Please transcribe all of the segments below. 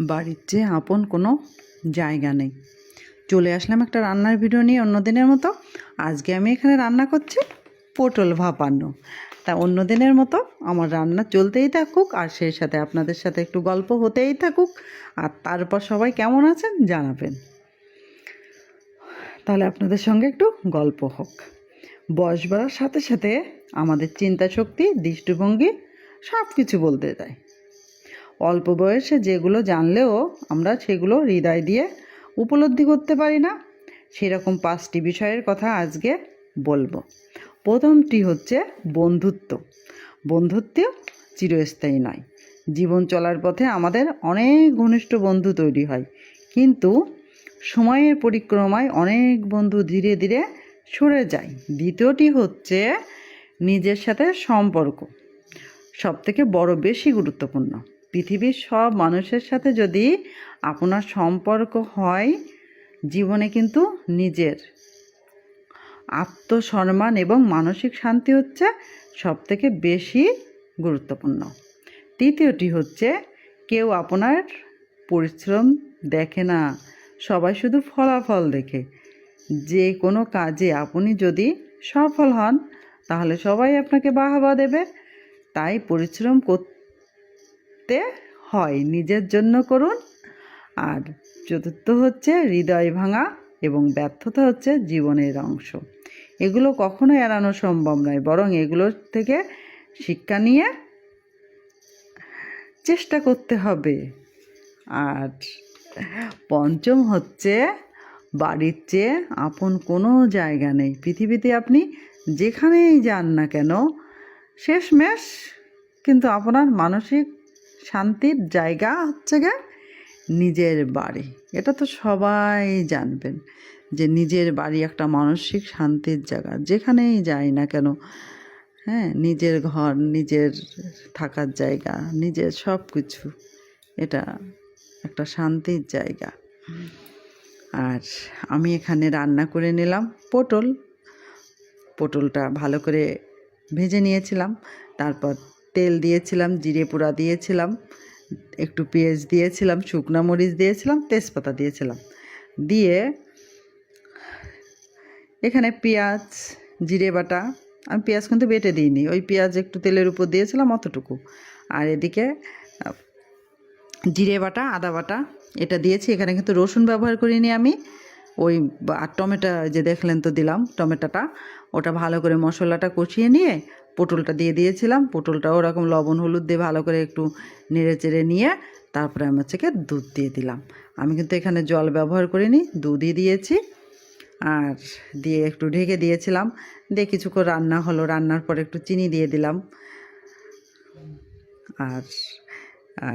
বাড়ির চেয়ে আপন কোনো জায়গা নেই। চলে আসলাম একটা রান্নার ভিডিও নিয়ে অন্য দিনের মতো। আজকে আমি এখানে রান্না করছি পটল ভাপানো। তা অন্য দিনের মতো আমার রান্না চলতেই থাকুক, আর সেই সাথে আপনাদের সাথে একটু গল্প হতেই থাকুক। আর তারপর সবাই কেমন আছেন জানাবেন। তাহলে আপনাদের সঙ্গে একটু গল্প হোক। বয়স বাড়ার সাথে সাথে আমাদের চিন্তা শক্তি দৃষ্টিভঙ্গি সব কিছু বলতে দেয়। অল্প বয়সে যেগুলো জানলেও আমরা সেগুলো হৃদয় দিয়ে উপলব্ধি করতে পারি না। সেরকম পাঁচটি বিষয়ের কথা আজকে বলব। প্রথমটি হচ্ছে বন্ধুত্ব। বন্ধুত্ব চিরস্থায়ী নয়। জীবন চলার পথে আমাদের অনেক ঘনিষ্ঠ বন্ধু তৈরি হয়। কিন্তু সময়ের পরিক্রমায় অনেক বন্ধু ধীরে ধীরে সরে যায়। দ্বিতীয়টি হচ্ছে নিজের সাথে সম্পর্ক। সব থেকে বড় বেশি গুরুত্বপূর্ণ। পৃথিবীর সব মানুষের সাথে যদি আপনার সম্পর্ক হয়, জীবনে কিন্তু নিজের আত্মসম্মান এবং মানসিক শান্তি হচ্ছে সব থেকে বেশি গুরুত্বপূর্ণ। তৃতীয়টি হচ্ছে, কেউ আপনার পরিশ্রম দেখে না, সবাই শুধু ফলাফল দেখে। যে কোনো কাজে আপনি যদি সফল হন, তাহলে সবাই আপনাকে বাহবা দেবে। তাই পরিশ্রম করতে হয়। নিজের জন্য করুন। আর চতুর্থ হচ্ছে হৃদয় ভাঙা এবং ব্যর্থতা হচ্ছে জীবনের অংশ। এগুলো কখনো এড়ানো সম্ভব নয়, বরং এগুলোর থেকে শিক্ষা নিয়ে চেষ্টা করতে হবে। আর পঞ্চম হচ্ছে বাড়ির চেয়ে আপন কোনো জায়গা নেই। পৃথিবীতে আপনি যেখানেই যান না কেন, শেষমেশ কিন্তু আপনার মানসিক শান্তির জায়গা হচ্ছে গে নিজের বাড়ি। এটা তো সবাই জানবেন যে নিজের বাড়ি একটা মানসিক শান্তির জায়গা। যেখানেই যাই না কেন হ্যাঁ নিজের ঘর, নিজের থাকার জায়গা, নিজের সব কিছু এটা একটা শান্তির জায়গা। আর আমি এখানে রান্না করে নিলাম পটল। পটলটা ভালো করে ভেজে নিয়েছিলাম। তারপর তেল দিয়েছিলাম, জিরে পোড়া দিয়েছিলাম, একটু পেঁয়াজ দিয়েছিলাম, শুকনো মরিচ দিয়েছিলাম, তেজপাতা দিয়েছিলাম। দিয়ে এখানে পেঁয়াজ, জিরে বাটা, আমি পেঁয়াজ কিন্তু বেটে দিইনি, ওই পেঁয়াজ একটু তেলের উপর দিয়েছিলাম অতটুকু। আর এদিকে, জিরে বাটা, আদা বাটা, এটা দিয়েছি, এখানে কিন্তু রসুন ব্যবহার করিনি আমি, ওই আর টমেটো যে দেখলেন তো দিলাম টমেটোটা, ওটা ভালো করে মশলাটা কষিয়ে নিয়ে পটলটা দিয়ে দিয়েছিলাম। পটলটা ওরকম লবণ, হলুদ দিয়ে ভালো করে একটু নেড়ে চেড়ে নিয়ে তারপরে আমি হচ্ছে দুধ দিয়ে দিলাম। আমি কিন্তু এখানে জল ব্যবহার করিনি, দুধই দিয়েছি। আর দিয়ে একটু ঢেকে দিয়েছিলাম। দিয়ে কিছুক্ষণ রান্না হলো, রান্নার পর একটু চিনি দিয়ে দিলাম। আর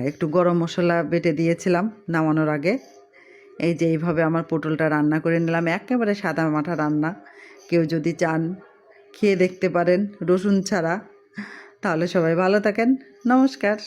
একটু গরম মশলা বেটে দিয়েছিলাম নামানোর আগে। এই যে এইভাবে আমার পটলটা রান্না করে নিলাম। একেবারে সাদা মাঠা রান্না। কেউ যদি চান খেয়ে দেখতে পারেন রসুন ছাড়া। তাহলে সবাই ভালো থাকেন। নমস্কার।